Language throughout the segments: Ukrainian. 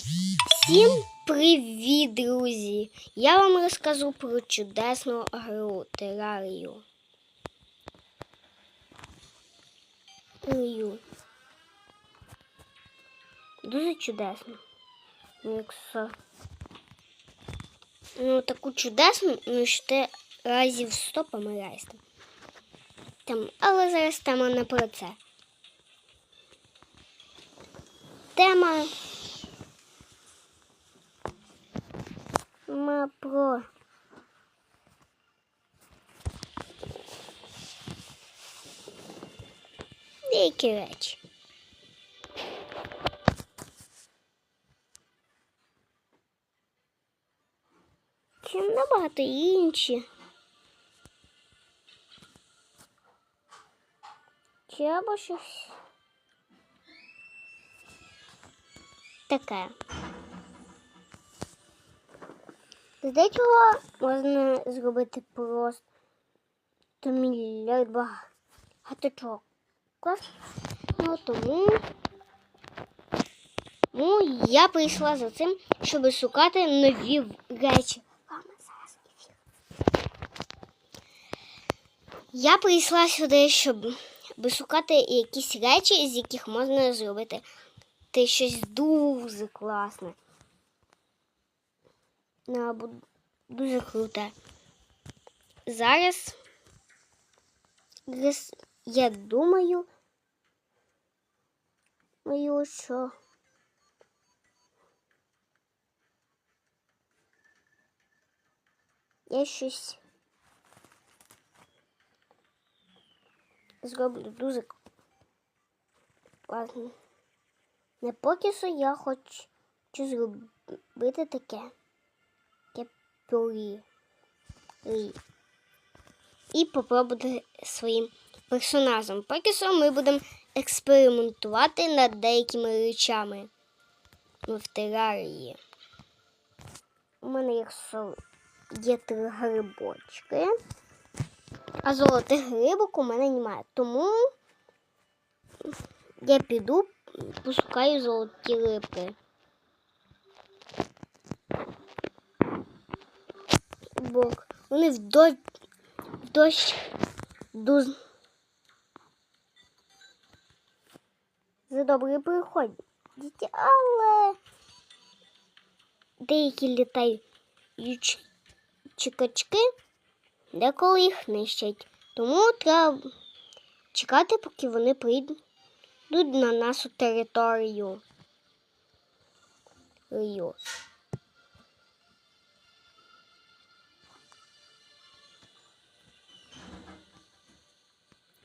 Всім привіт, друзі! Я вам розкажу про чудесну гру терарію. Дуже чудесно. Ну, Якщо ну, таку чудесну, ну що ти разів сто помиляєшся. Там, але зараз тема не про це. Тема Тема про деякі речі. Чим набагато інші. Або щось таке. З можна зробити просто мільярд багато чого. Ну, тому, тому я прийшла за цим, щоб шукати нові речі. Я прийшла сюди, щоб шукати якісь речі, з яких можна зробити щось дуже класне. Дуже круте. Зараз я думаю, що я щось зроблю дуже класно. Не поки що я хочу зробити таке. Таке. І, попробувати своїм персонажем. Поки що ми будемо експериментувати над деякими речами в терарії. У мене якщо є три грибочки, а золотих грибок у мене немає. Тому я піду пошукаю золоті рибки. Бо вони в дощ, дуз... за добрий приходять, але деякі літають чекачки, деколи їх нищать. Тому треба чекати, поки вони прийдуть на нашу територію.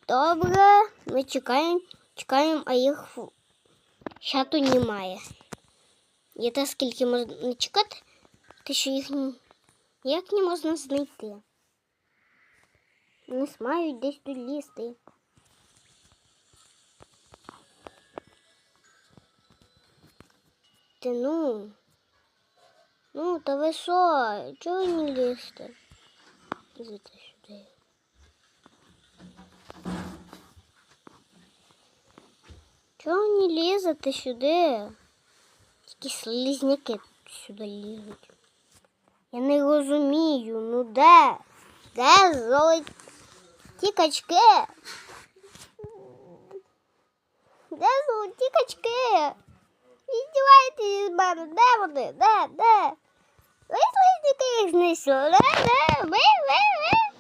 Добре, ми чекаємо, чекаємо, а їх тут немає. Є те, скільки можна чекати, те, що їх ніяк не можна знайти. Вони мають десь тут лізти. лізти, ну. Ну, та ви що? Чого не лізти? Лізете сюди. Чого не лізете сюди? Такі слизняки сюди лізуть. Я не розумію, ну де? Де золоті качки? Де золоті качки? Іздівайтесь з мене, де вони? Де, де? Ви слизники їх де, де? Ви, ви, ви?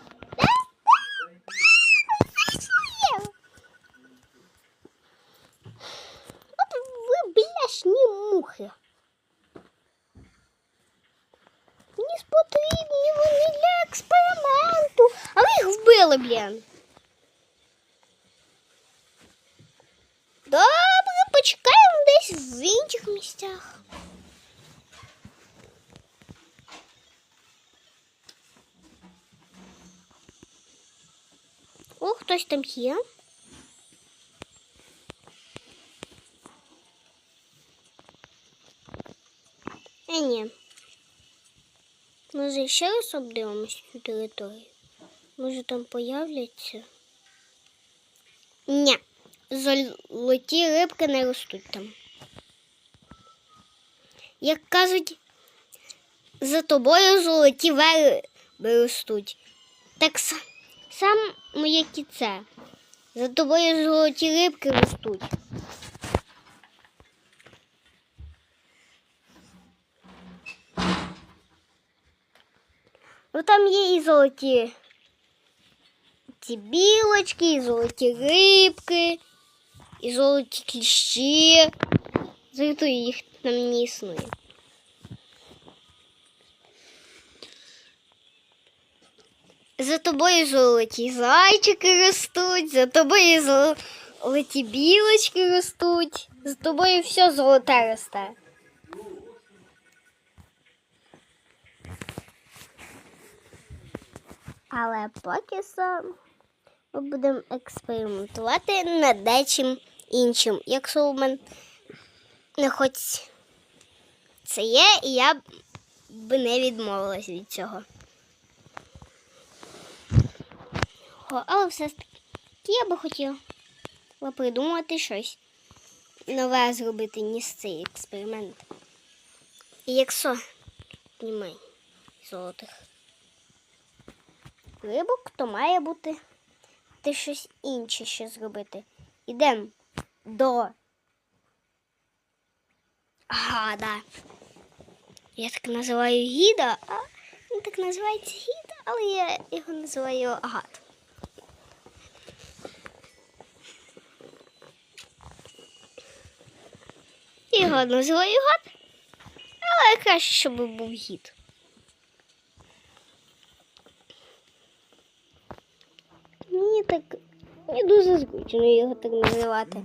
мухи. Мені потрібні вони для експерименту. А ви їх вбили, блін. Добре, почекаємо десь в інших місцях. О, хтось там є. Е, ні. Може, ще раз обдивимось цю територію? Може там появляться? Ні. Золоті рибки не ростуть там. як кажуть, за тобою золоті верби ростуть. Так само як і це. За тобою золоті рибки ростуть. там є і золоті ці білочки, і золоті рибки, і золоті кліщі. Зато їх там не існує. За тобою золоті зайчики ростуть, за тобою золоті білочки ростуть, за тобою все золоте росте. Але поки що ми будемо експериментувати над дечим іншим. Якщо у мене не хоч це є, і я б не відмовилась від цього. Але все ж таки я би хотіла придумати щось нове зробити, ніж цей експеримент. І якщо немає золотих рибок, то має бути ти щось інше ще зробити. Ідемо до. Ага, да. Я так називаю гіда, а він так називається гіда, але я його називаю агат. Його називаю гад, але краще, щоб був гід. Мені так не дуже зручно його так називати.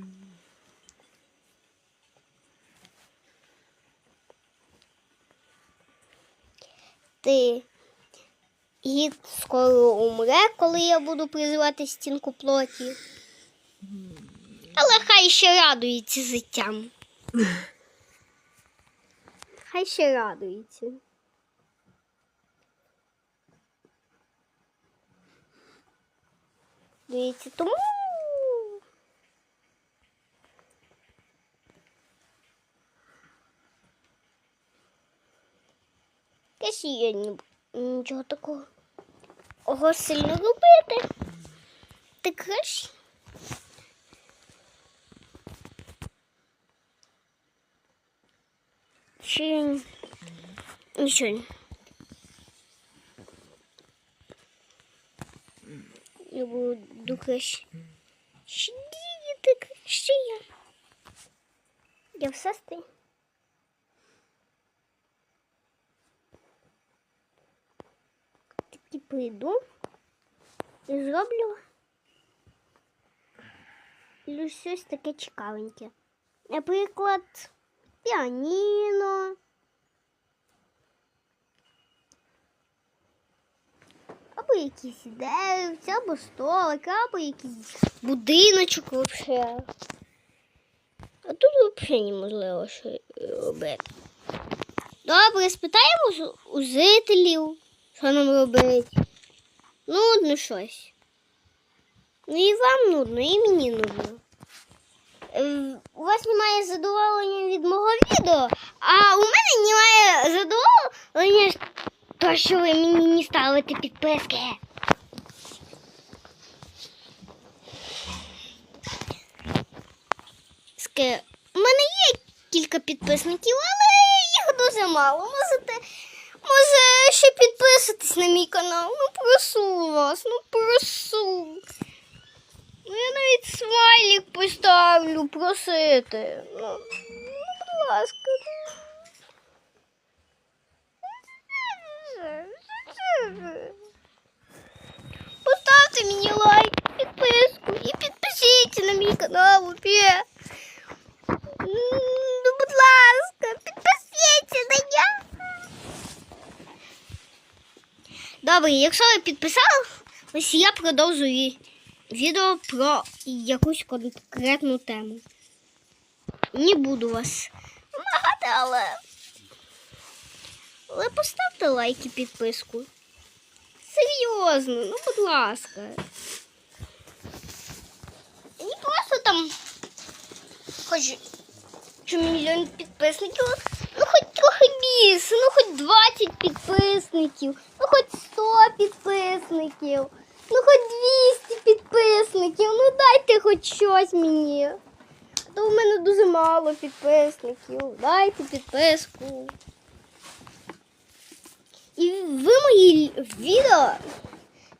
Ти гід скоро умре, коли я буду призивати стінку плоті. Але хай ще радується життям. Хай ще радується. Дивіться, тому. Кесі я не нічого такого Ого, сильно робити. Так краще. Чи нічого. Я буду краще. Ще діяти краще я. Я все стою. Таки прийду і зроблю щось таке цікавеньке. Наприклад, піаніно. Або якісь деревця, або столик, або якийсь будиночок вообще. А тут взагалі неможливо що робити. Добре, спитаємо у жителів, що нам робити. Нудно щось. Ну і вам нудно, і мені нудно. Е, У вас немає задоволення від мого відео, а у мене немає задоволення, то що ви мені не ставите підписки. Ски- У мене є кілька підписників, але їх дуже мало. Можете, може, ще підписатись на мій канал. Ну прошу вас, ну прошу. Ну я навіть смайлик поставлю, просити. Ну, ну будь ласка. Мені лайк, підписку і підпишіться на мій канал. Ну, будь ласка, підпишіться на я. Добре, якщо ви підписали, я продовжую відео про якусь конкретну тему. Не буду вас вимагати, але. Але поставте лайк і підписку. Серйозно, ну будь ласка. Не просто там хоч мільйон підписників, ну хоч сліз, ну хоч 20 підписників, ну хоч 100 підписників, ну хоч 200 підписників, ну дайте хоч щось мені. А то в мене дуже мало підписників. Дайте підписку. І ви мої відео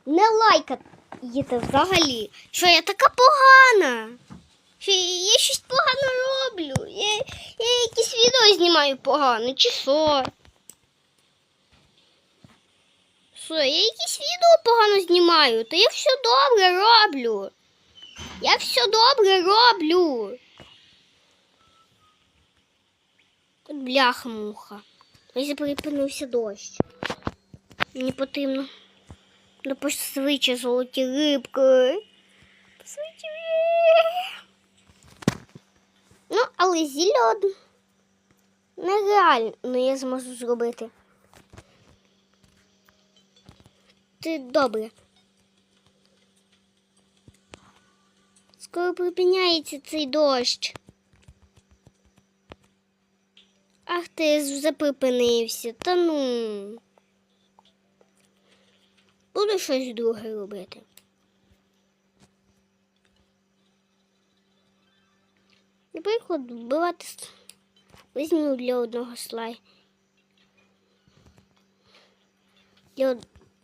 не лайкаєте взагалі. Що я така погана. Що я щось погано роблю. Я, я якісь відео знімаю погано, чи що? Що, я якісь відео погано знімаю, то я все добре роблю. Я все добре роблю. От бляха-муха. Ось припинився дощ. Мені потрібно ну, пошвидше золоті рибки. Пошвидше. Ну, але зілля од- нереально я зможу зробити. Ти добре. Скоро припиняється цей дощ. Ах ти вже припинився. Та ну. Буду щось друге робити. Наприклад, вбивати візьму для одного слай. Для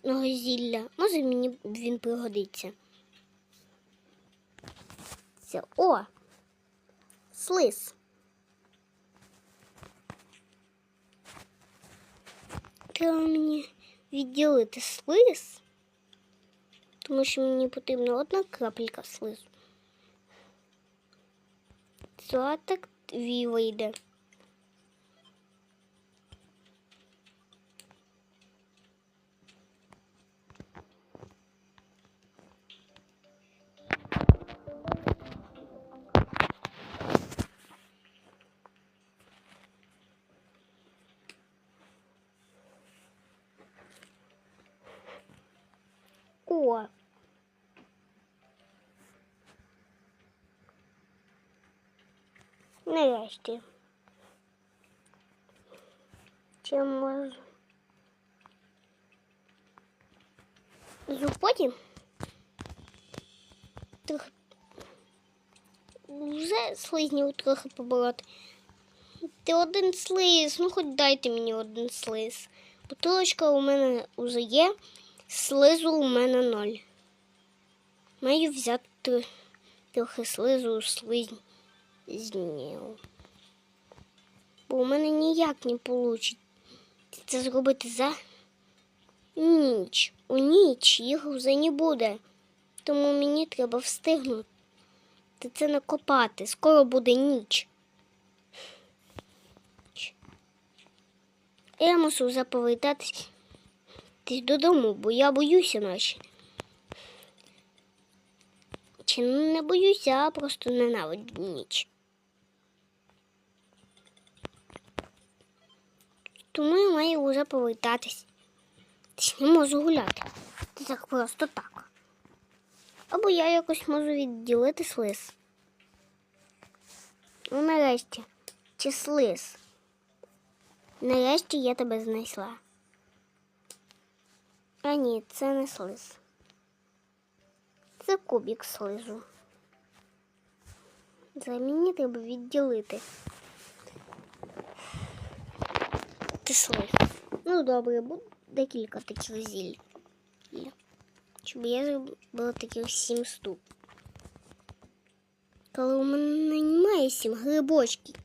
одного зілля. Може мені він пригодиться. Це о! Слиз. Треба мені відділити слиз, тому що мені потрібна одна крапелька слизу. Це так дві вийде. Нарешті. Чим можу? Потім трохи вже слизнів трохи побороти. Ти один слиз, ну хоч дайте мені один слиз. Бутилочка у мене вже є, слизу у мене ноль. Маю взяти трохи слизу у слизнів. Бо у мене ніяк не вийде це зробити за ніч. У ніч їх вже не буде. Тому мені треба встигнути це накопати. Скоро буде ніч. Я мушу вже повертатись додому, бо я боюся ночі. Чи не боюся, а просто ненавиджу ніч. Тому я маю вже повертатись. Ти не можу гуляти. Це так просто так. Або я якось можу відділити слиз. Ну, нарешті, чи слиз. Нарешті я тебе знайшла. А ні, це не слиз. Це кубик слизу. За мені треба відділити. Ти. Ну добре, буде декілька таких зіль. Щоб я зробила таких сім штук. Коли у мене немає сім грибочків,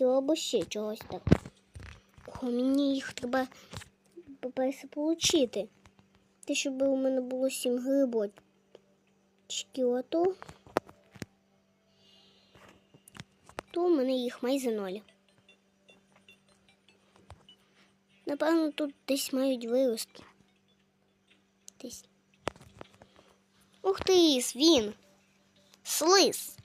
або ще чогось так. О, мені їх треба по-перше. Те, щоб у мене було сім грибочків, а то, то у мене їх майже ноль. Напевно, тут десь мають вирости. Десь. Ух ти, він! Слиз!